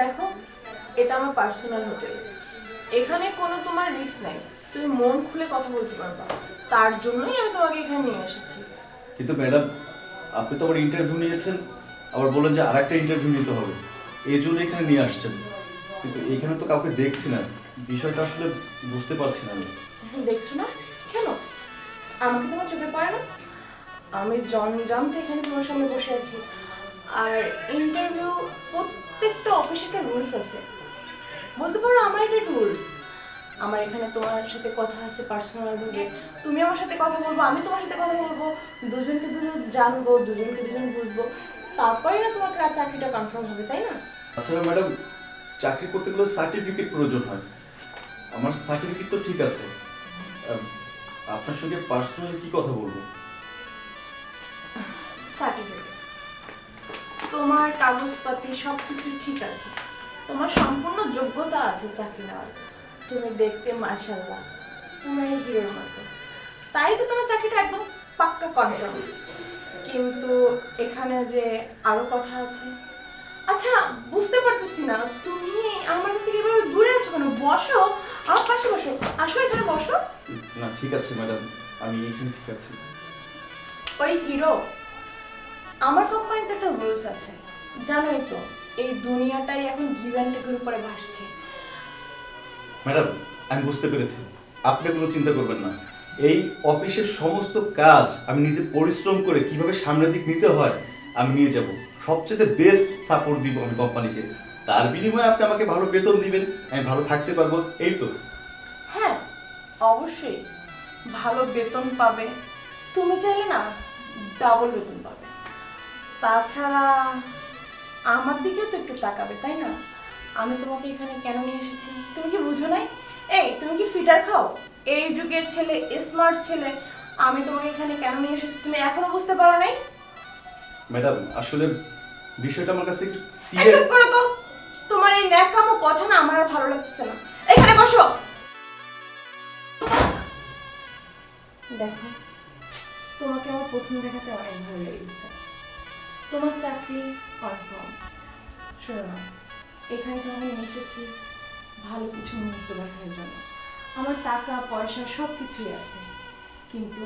দেখো এটা আমার পার্সোনাল হোটেল এখানে কোনো তোমার রিস্ক নাই। তুমি মন খুলে কথা বলতে পারবা। তার জন্যই আমি তোমাকে এখানে নিয়ে এসেছি। কিন্তু ম্যাডাম আপনি তো আমার ইন্টারভিউ নিয়েছেন। আবার বললেন যে আরেকটা ইন্টারভিউ নিতে হবে। এই জন্য এখানে নিয়ে আসছেন। কিন্তু এখানে তো কাউকে দেখছি না। বিষয়টা আসলে বুঝতে পারছি না আমি। দেখছ না? কেন? আমাকে তোমার চোখে পড়ে না? আমি জনজাম তো এখানে তোমার সামনে বসে আছি। আর ইন্টারভিউ প্রত্যেকটা অফিসে একটা রুলস আছে। বলতে পারো আমার একটা রুলস আমার এখানে তোমার সাথে কথা আছে পার্সোনাল ভাবে। তুমি আমার সাথে কথা বলব আমি তোমার সাথে কথা বলব দুজনকে দুজন জানব দুজনকে দুজন বুঝব। তারপরে না তোমার কা- চাকরিটা কনফার্ম হবে তাই না? আসলে ম্যাডাম চাকরি করতে গেলে সার্টিফিকেট প্রয়োজন হয়। আমার সার্টিফিকেট তো ঠিক আছে। আপনার সঙ্গে পার্সোনালি কি কথা বলব? সার্টিফিকেট তোমার কাগজপাতি সব কিছু ঠিক আছে। তোমার সম্পূর্ণ যোগ্যতা আছে চাকরি নেওয়ার। তুমি দেখতে মাশাল্লাহ তুমি এই হিরোর মতো। তাই তো তোমার চাকরিটা একদম পাক্কা কনফার্ম কিন্তু এখানে যে আরও কথা আছে। আচ্ছা বুঝতে পারতেছি না তুমি আমার কাছ থেকে এভাবে দূরে আছো কেন? বসো আমার পাশে বসো। আসো এখানে বসো। না ঠিক আছে ম্যাডাম আমি এখানে ঠিক আছি। ওই হিরো আমার কোম্পানিতে একটা রুলস আছে। জানোই তো এই দুনিয়াটাই এখন গিভ অ্যান্ড টেকের উপরে ভাসছে। ম্যাডাম আমি বুঝতে পেরেছি। আপনি কোনো চিন্তা করবেন না। এই অফিসের সমস্ত কাজ আমি নিজে পরিশ্রম করে কীভাবে সামনের দিক নিতে হয় আমি নিয়ে যাব। সবচেয়ে বেস্ট সাপোর্ট দিব আমি কোম্পানিকে তার বিনিময়ে আপনি আমাকে ভালো বেতন দিবেন আমি ভালো থাকতে পারব এই তো। হ্যাঁ অবশ্যই। ভালো বেতন পাবে। তুমি চাইলে না ডাবল বেতন তাছাড়া আমার দিকে তো একটু তাকাবে তাই না? আমি তোমাকে এখানে কেন নিয়ে এসেছি? তুমি কি বুঝো নাই? এই তুমি কি ফিটার খাও? এই যুগের ছেলে স্মার্ট ছেলে আমি তোমাকে এখানে কেন নিয়ে এসেছি? তুমি এখনও বুঝতে পারো নাই? ম্যাডাম আসলে বিষয়টা আমার কাছে চুপ করো তো। তোমার এই ন্যাকামো কথা না আমার আর ভালো লাগতেছে না। এখানে বসো। দেখো তোমাকে আমার প্রথম দেখাতে অনেক ভালো লেগেছে। তোমার চাকরি কনফার্ম শোনো এখানে তোমাকে নিয়ে এসেছি ভালো কিছু মুহূর্ত দেখানোর জন্য। আমার টাকা, পয়সা সব কিছুই আছে, কিন্তু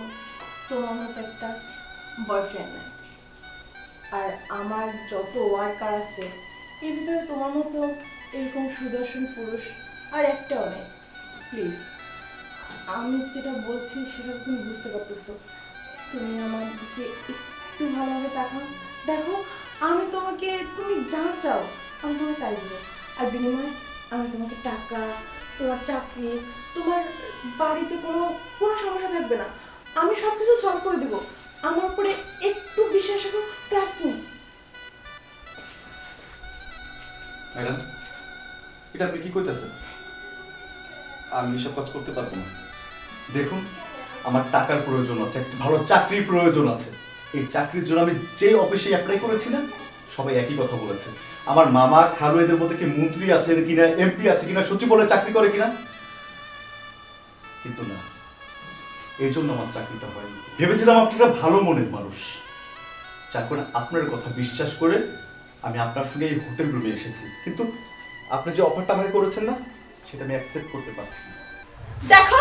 তোমার মতো একটা বয়ফ্রেন্ড নাই। আর আমার যত ওয়ার্কার আছে, এর ভিতরে তোমার মতো এরকম সুদর্শন পুরুষ আর একটাও নেই। প্লিজ আমি যেটা বলছি সেটা তুমি বুঝতে পারতেছো। তুমি আমার দিকে একটু ভালোভাবে তাকাও। দেখো, আমি তোমাকে, তুমি যা চাও, আমি তোমাকে তাই দেবো। আর বিনিময়ে আমি তোমাকে টাকা, তোমার চাকরি, তোমার বাড়িতে কোনো কোনো সমস্যা থাকবে না। আমি সব কিছু সলভ করে দেবো। আমার উপরে একটু বিশ্বাস রাখো ট্রাস্ট নেই ম্যাডাম, এটা আপনি কি করতেছেন আমি এসব কাজ করতে পারব না। দেখুন, আমার টাকার প্রয়োজন আছে, একটা ভালো চাকরির প্রয়োজন আছে। এই চাকরির জন্য আমি যে অফিসে অ্যাপ্লাই করেছিলাম, সবাই একই কথা বলেছে। আমার মামা খালু এদের মধ্যে কি মন্ত্রী আছেন কিনা এমপি আছে কিনা, সচিব বলে চাকরি করে কিনা? কিন্তু না। এই জন্য আমার চাকরিটা হয়নি। ভেবেছিলাম আপনি একটা ভালো মনের মানুষ। যার কারণে আপনার কথা বিশ্বাস করে আমি আপনার সঙ্গে এই হোটেল রুমে এসেছি। কিন্তু আপনি যে অফারটা আমাকে করেছেন না, সেটা আমি অ্যাকসেপ্ট করতে পারছি না। দেখো,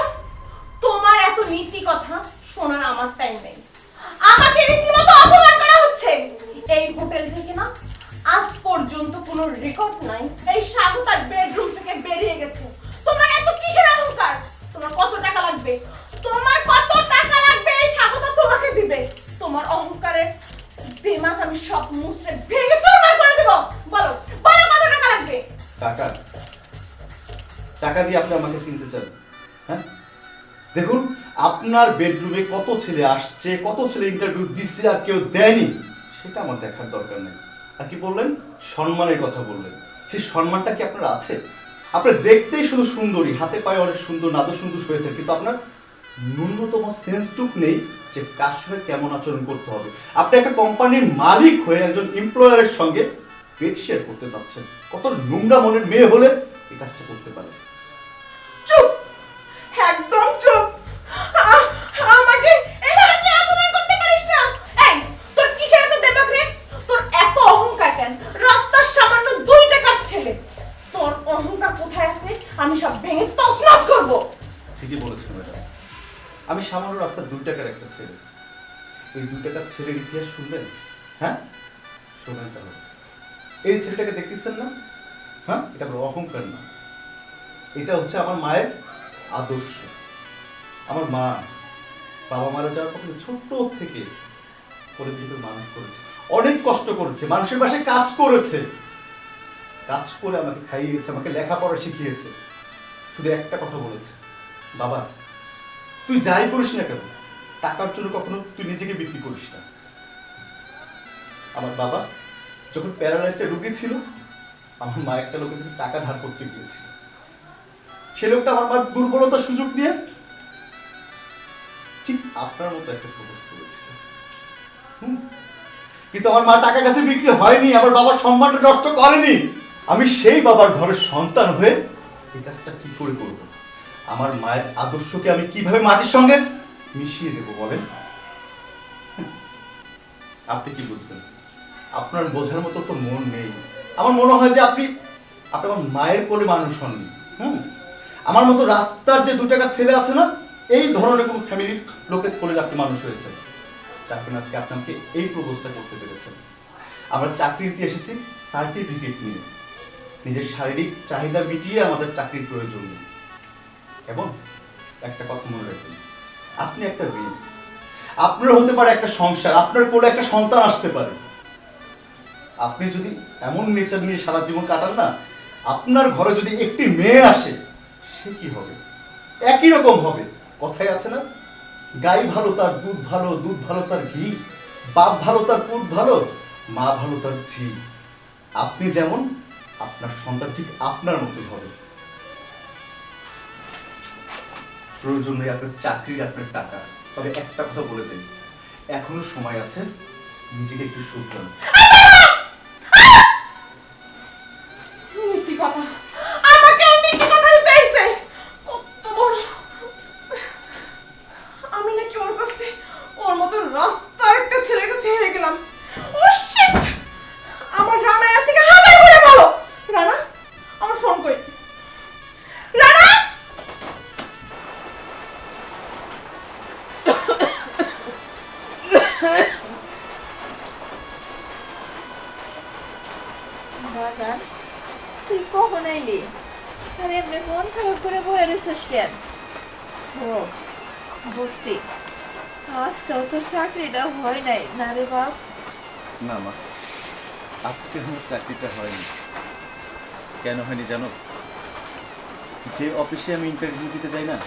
তোমার এত নীতি কথা শোনার আমার টাইম নেই। আমাকে রীতিমতো অপমান করা হচ্ছে। এই হোটেল থেকে না, আজ পর্যন্ত কোনো রেকর্ড নাই। এই স্বাগতার বেডরুম থেকে বেরিয়ে গেছে। তোমার এত কিসের অহংকার? তোমার কত টাকা লাগবে? তোমার কত টাকা লাগবে? এই স্বাগতা তোমাকে দিবে। তোমার অহংকারের দিমাগ আমি সব মুছড়ে ভেঙে চুরমার করে দেবো। বলো বলো কত টাকা লাগবে? টাকা। টাকা দিয়ে আপনি আমাকে কিনতে চান হ্যাঁ? দেখুন আপনার বেডরুমে কত ছেলে আসছে, কত ছেলে ইন্টারভিউ দিচ্ছে আর কেউ দেয়নি, সেটা আমার দেখার দরকার নেই। আর কি বললেন? সম্মানের কথা বললেন। সেই সম্মানটা কি আপনার আছে? আপনার দেখতেই শুধু সুন্দরী, হাতে পায়ে অনেক সুন্দর নাদু সুন্দর হয়েছে, কিন্তু আপনার ন্যূনতম সেন্সটুক নেই যে কার সঙ্গে কেমন আচরণ করতে হবে। আপনি একটা কোম্পানির মালিক হয়ে একজন এমপ্লয়ারের সঙ্গে পেট শেয়ার করতে চাচ্ছেন কত নোংরা মনের মেয়ে হলে এই কাজটা করতে পারে সামান্য রাস্তার দুই টাকার একটা ছেলে। এই দুই টাকার ছেলের ইতিহাস শুনবেন? হ্যাঁ? শোনেন তাহলে। এই ছেলেটাকে দেখতেছেন না? হ্যাঁ? এটা কোনো অহংকার না। এটা হচ্ছে আমার মায়ের আদর্শ। আমার মা বাবা মারা যাওয়ার পর ছোট্ট থেকে করে কিন্তু মানুষ করেছে। অনেক কষ্ট করেছে, মানুষের পাশে কাজ করেছে। কাজ করে আমাকে খাইয়েছে, আমাকে লেখাপড়া শিখিয়েছে। শুধু একটা কথা বলেছে, বাবা তুই যাই করিস না কেন? টাকার জন্য কখনো তুই নিজেকে বিক্রি করিস না। আমার বাবা যখন প্যারালাইজটা রুগী ছিল, আমার মা একটা লোকের কাছে টাকা ধার করতে গিয়েছিল। সে লোকটা আমার মার দুর্বলতার সুযোগ নিয়ে ঠিক আপনার মতো একটা প্রপোজ করেছিল কিন্তু আমার মা টাকা কাছে বিক্রি হয়নি, আমার বাবার সম্মানটা নষ্ট করেনি। আমি সেই বাবার ঘরের সন্তান হয়ে এই কাজটা কি করে করব? আমার মায়ের আদর্শকে আমি কীভাবে মাটির সঙ্গে মিশিয়ে দেব বলেন? আপনি কি বুঝবেন? আপনার বোঝার মতো তো মন নেই। আমার মনে হয় যে আপনি আপনি আমার মায়ের কোলে মানুষ হননি, হুম? আমার মতো রাস্তার যে দু টাকার ছেলে আছে না, এই ধরনের কোনো ফ্যামিলির লোকের কোলে আপনি মানুষ হয়েছেন। চাকরি আজকে আপনাকে এই প্রপোজটা করতে পেরেছেন। আমরা চাকরিতে এসেছি সার্টিফিকেট নিয়ে নিজের শারীরিক চাহিদা মিটিয়ে আমাদের চাকরির প্রয়োজন নেই। এবং একটা কথা মনে রাখবেন, আপনি একটা মেয়ে আপনার হতে পারে একটা সংসার, আপনার কোলে একটা সন্তান আসতে পারে। আপনি যদি এমন নেচার নিয়ে সারা জীবন কাটান না, আপনার ঘরে যদি একটি মেয়ে আসে, সে কি হবে? একই রকম হবে। কথাই আছে না? গাই ভালো তার দুধ ভালো দুধ ভালো তার ঘি, বাপ ভালো তার পুত ভালো, মা ভালো তার ঝি আপনি যেমন, আপনার সন্তান ঠিক আপনার মতোই হবে। প্রয়োজন নেই, আপনার চাকরির আপনার টাকা। তবে একটা কথা বলে যাই, এখনও সময় আছে, নিজেকে একটু শুধরান তুই কখন আইলি? আর, এমনি মন খারাপ করে বয়ে রয়েছিস কেন? ও, বুঝছি। আজকাল তোর চাকরিটা হয় নাই, না রে বাপ? না মা, আজকে আমার চাকরিটা হয়নি। কেন হয়নি জানো? যে অফিসে আমি ইন্টারভিউ দিতে যাই না,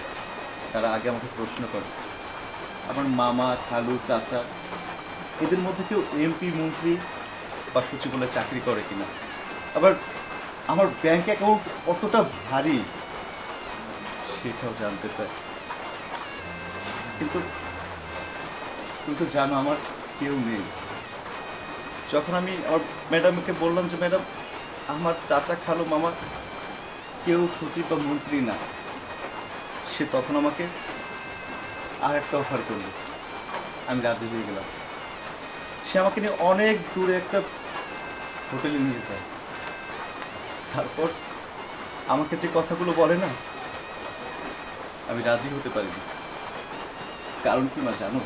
তারা আগে আমাকে প্রশ্ন করে। আমার মামা, খালু, চাচা, এদের মধ্যে কেউ এমপি মন্ত্রী বা সচিবালয়ে চাকরি করে কিনা? আবার আমার ব্যাংক অ্যাকাউন্ট কতটা ভারী, সেটাও জানতে চাই। কিন্তু তুমি তো জানো, আমার কেউ নেই। যখন আমি আমার ম্যাডামকে বললাম যে ম্যাডাম আমার চাচা খালু মামা কেউ সচিব বা মন্ত্রী না। সে তখন আমাকে আর একটা অফার করল। আমি রাজি হয়ে গেলাম। সে আমাকে নিয়ে অনেক দূরে একটা হোটেলে নিয়ে যায়। তারপর আমাকে যে কথাগুলো বলে না, আমি রাজি হতে পারিনি। কারণ কি মা জানো,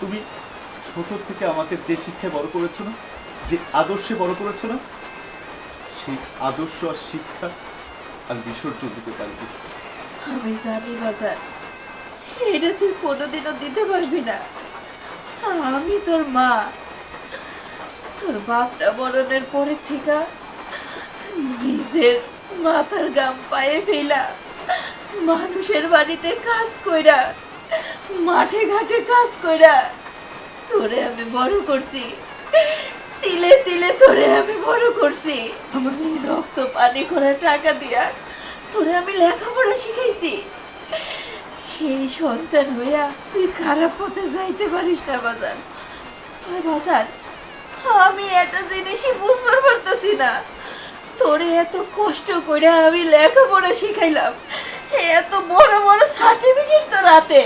তুমি ছোট থেকে আমাকে যে শিক্ষায় বড় করেছ না, যে আদর্শে বড় করেছ না, সেই আদর্শ আর শিক্ষা আর বিসর্জন দিতে পারবি আমি জানি বাজার এটা তুই কোনোদিনও দিতে পারবি না। আমি তোর মা, তোর বাপটা মরণের পরে থেকে নিজের মাথার গাম পায়ে ফেলা, মানুষের বাড়িতে কাজ কইরা, মাঠে ঘাটে কাজ কইরা তোরে আমি বড় করছি। তিলে তিলে তোরে আমি বড় করছি। আমার রক্ত পানি করে টাকা দিয়া তোরে আমি লেখাপড়া শিখাইছি। সেই সন্তান হইয়া তুই খারাপ পথে যাইতে পারিস না বাজার বাজার আমি একটা জিনিসই বুঝবার পারতেছি না। তোরে এত কষ্ট করে আমি লেখাপড়া শিখাইলাম। এত বড় বড় সার্টিফিকেট তো রাতে।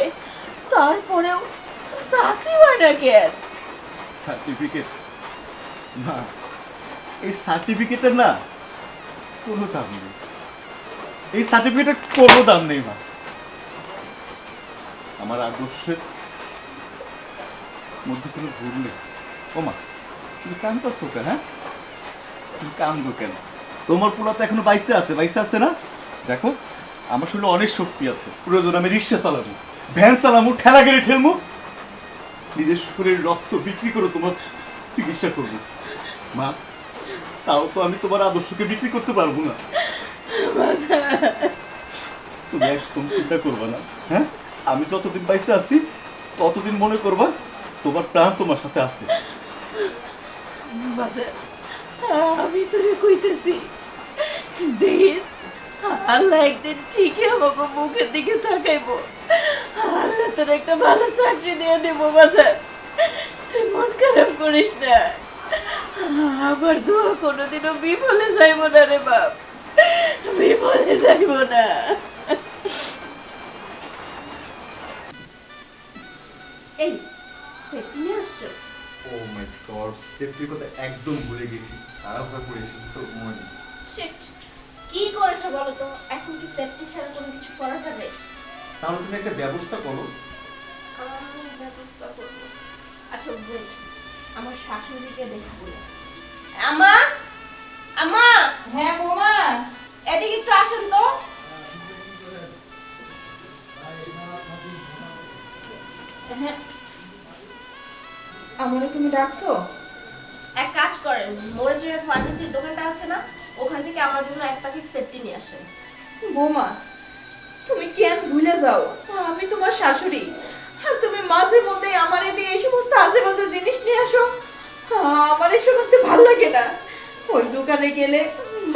তারপরেও চাকরি হয় না কেন সার্টিফিকেট না, এই সার্টিফিকেটের না কোনো দাম নেই। এই সার্টিফিকেটের কোনো দাম নেই, মা। আমার আদর্শের মধ্যে কোনো ভুল নেই। ও মা, তুমি কেন হ্যাঁ? তুমি কান্দো কেন? তোমার পোলা তো এখনও বাইসে আছে বাইসে আছে না? দেখো, আমার শরীরে অনেক শক্তি আছে। প্রয়োজন, আমি রিক্সা চালাবো। ভ্যান চালাবো ঠেলা গেলে ঠেলবো নিজের শরীরের রক্ত বিক্রি করে তোমার চিকিৎসা করব। মা, তাও তো আমি তোমার আদর্শকে বিক্রি করতে পারব না। তুমি একদম চিন্তা করবে না হ্যাঁ? আমি যতদিন বাইসে আছি, ততদিন মনে করবা তোমার প্রাণ তোমার সাথে আছে। আমি তোরে কইতেছি। দেখিস আল্লাহ একদিন ঠিকই আমাকে মুখের দিকে তাকাইবো। আল্লাহ তোর একটা ভালো চাকরি দিয়ে দেবো বাজার তুই মন খারাপ করিস না। আমার দোয়া কোনোদিনও বিফলে যাইব না রে বাপ। বিফলে যাইব না। এই সেফটি নিয়ে আসছো? ও মাই গড সেফটির কথা একদম ভুলে গেছি। হয়ে পড়ে এসেছি তো মনে। শিট কি করেছ বলো তো? এখন কি সেফটি ছাড়া কোনো কিছু করা যাবে? তাহলে তুমি একটা ব্যবস্থা করো। আমি ব্যবস্থা করব। আচ্ছা ওয়েট আমার শাশুড়িকে দেখছি বলে। আমা আমা হ্যাঁ বোমা! এদিকে একটু আসেন তো। হ্যাঁ। আমারে তুমি ডাকছো? এক কাজ করেন মোড়ে যে ফার্নিচার দোকানটা আছে না? ওখান থেকে আমার জন্য এক প্যাকেট সেফটি নিয়ে আসেন। বৌমা তুমি কেন ভুলে যাও? আমি তোমার শাশুড়ি। আর তুমি মাঝে মধ্যে আমার দিয়ে এই সমস্ত আজে বাজে জিনিস নিয়ে আসো। আমার এসব করতে ভালো লাগে না। ওই দোকানে গেলে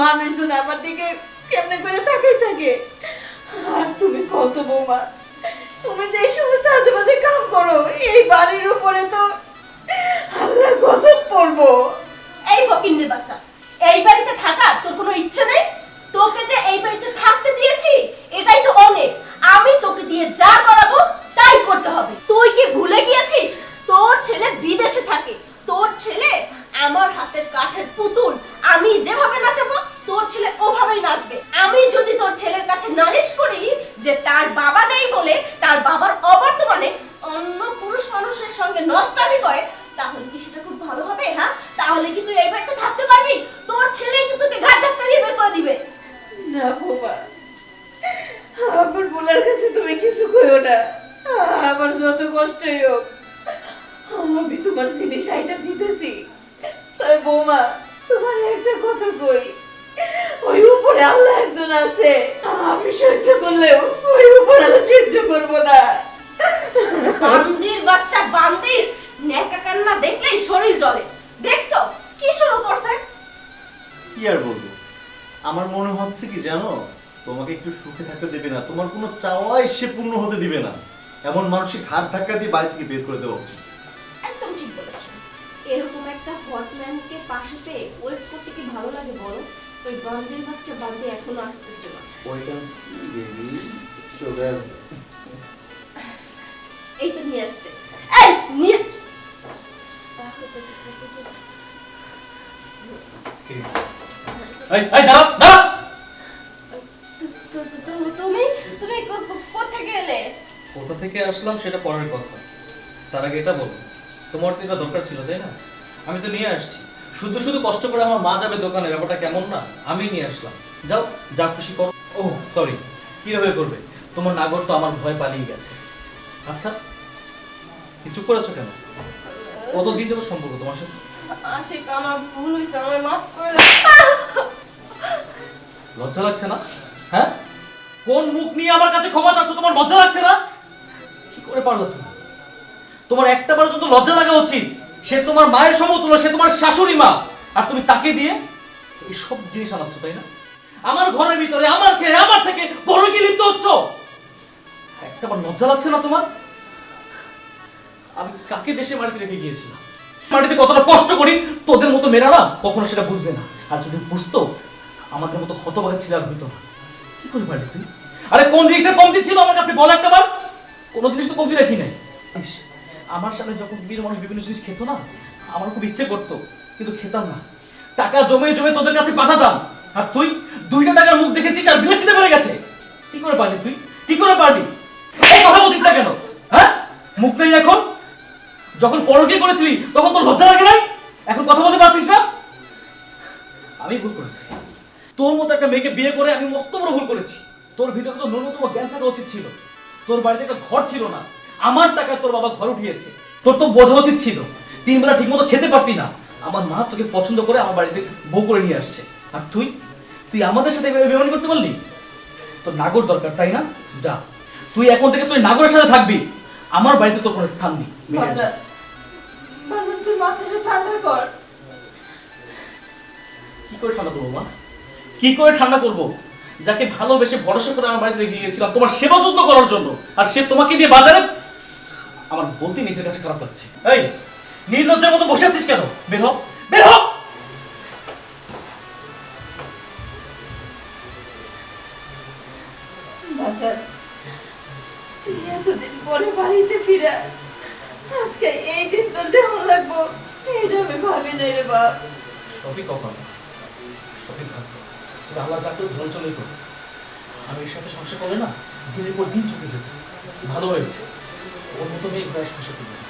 মানুষজন আমার দিকে কেমনে করে তাকাই থাকে। আর তুমি কত বৌমা তুমি যে এই সমস্ত আজে বাজে কাম করো এই বাড়ির উপরে তো আল্লাহর গজব পড়ব। এই ফকিন্নের বাচ্চা। এই বাড়িতে থাকা তোর কোনো ইচ্ছে নেই? তোকে যে এই বাড়িতে থাকতে দিয়েছি, এটাই তো অনেক। আমি তোকে দিয়ে যা করাবো, তাই করতে হবে। তুই কি ভুলে তোমার দিতেছি। তাই বৌমা তোমার একটা কথা কই। ওই উপরে আল্লাহ একজন আছে। আমি সহ্য করলেও ওই উপর আল্লাহ সহ্য করব না। বান্দির বাচ্চা বান্দির। নেকা কান্না দেখলেই শরীর জ্বলে। দেখছ? কি শুরু করছে? কি আর বলব? আমার মনে হচ্ছে কি জানো? তোমাকে একটু সুখে থাকতে দেবে না। তোমার কোনো চাওয়াই সে পূর্ণ হতে দিবে না। এমন মানসিক হাত ধাক্কা দিয়ে বাড়ি থেকে বের করে দেওয়া উচিত। একটা হটম্যানকে পাশে পেয়ে ওয়েট করতে কি ভালো লাগে বলো? ওই বান্দির বাচ্চা বান্দি এখনও আসতেছে না. এই তো নিয়ে আসছে। এই নিয়ে। এই এই দাঁড়া দাঁড়া তু- তু- তু- তুমি? তুমি কো- কো- কোত্থেকে এলে? কোথা থেকে আসলাম সেটা পরের কথা। তার আগে এটা বলো। তোমার তো এটা দরকার ছিল তাই না? আমি তো নিয়ে আসছি। শুধু শুধু কষ্ট করে আমার মা যাবে দোকানে ব্যাপারটা কেমন না? আমি নিয়ে আসলাম। যাও যা খুশি করো। ও সরি কীভাবে করবে? তোমার নাগর তো আমার ভয় পালিয়ে গেছে। আচ্ছা চুপ করেছ কেন? কতদিন যাব সম্পর্ক তোমার সাথে? আশিক আমার ভুল হয়েছে আমার মাফ করে লজ্জা লাগছে না? হ্যাঁ? কোন মুখ নিয়ে আমার কাছে ক্ষমা চাচ্ছ? তোমার লজ্জা লাগছে না? কি করে পারল তুমি? তোমার একটা বার যত লজ্জা লাগা উচিত। সে তোমার মায়ের সমতুল্য, সে তোমার শাশুড়ি মা। আর তুমি তাকে দিয়ে এই সব জিনিস আনাচ্ছ, তাই না? আমার ঘরের ভিতরে, আমার খেয়ে, আমার থেকে বড় কি লিপ্ত হচ্ছ? একটা লজ্জা লাগছে না তোমার? আমি কাকে দেশে বাড়িতে রেখে গিয়েছিলাম? মাটিতে কতটা কষ্ট করি, তোদের মতো মেয়েরা না কখনো সেটা বুঝবে না। আর যদি বুঝতো, আমাদের মতো হতভাগা ছিল আর হইতো না। কি করে পারলি তুই? আরে কোন জিনিসের কমতি ছিল আমার কাছে? বল একটা বার কোনো জিনিস তো কমতি রাখি নাই। আমার সামনে যখন বিভিন্ন মানুষ বিভিন্ন জিনিস খেত না, আমার খুব ইচ্ছে করতো, কিন্তু খেতাম না। টাকা জমে জমে তোদের কাছে পাঠাতাম আর তুই দুইটা টাকার মুখ দেখেছিস আর বিলাসিতে বেড়ে গেছে। কি করে পারলি তুই? কি করে পারলি? এই কথা বলছিস না কেন? হ্যাঁ? মুখ নেই এখন? যখন পরকে করেছিলি, তখন তোর লজ্জা লাগে নাই? এখন কথা বলতে পারছিস না? আমি ভুল করেছি। তোর মতো একটা মেয়েকে বিয়ে করে আমি মস্ত বড় ভুল করেছি। তোর ভিতরে তো ন্যূনতম জ্ঞান থাকা উচিত ছিল। তোর বাড়িতে একটা ঘর ছিল না। আমার টাকায় তোর বাবা ঘর উঠিয়েছে। তোর তো বোঝা উচিত ছিল। তিন বেলা ঠিক মতো খেতে পারতি না। আমার মা তোকে পছন্দ করে আমার বাড়িতে বউ করে নিয়ে আসছে। আর তুই? তুই আমাদের সাথে বেমানি করতে পারলি? তোর নাগর দরকার তাই না? যা। তুই এখন থেকে তুই নাগরের সাথে থাকবি। আমার বাড়িতে তোর কোনো স্থান নেই। তুই মাথাটা ঠান্ডা কর। কি করে ঠান্ডা করব মা? কি করে ঠান্ডা করব? যাকে ভালোবেসে ভরসা করে আমার বাড়িতে গিয়েছিলাম তোমার সেবা যত্ন করার জন্য। আর সে তোমাকে দিয়ে বাজারে আমার বলতে নিজের কাছে খারাপ লাগছে। এই নির্লজ্জের মতো বসে আছিস কেন? বের হ বের হ! এতদিন পরে বাড়িতে ফিরে আজকে এই দিন তোর কেমন লাগবো? আমি ভাবি নাই রে বাপ। সবই কখন? সবই ভাগ্য। তবে আল্লাহ চাকরি ধরে চলেই আমি এর সাথে সংসার করলে না দিনের পর দিন চলে যেত ভালো হয়েছে। ওর মতো মেয়ে ঘরে সংসার করবে না।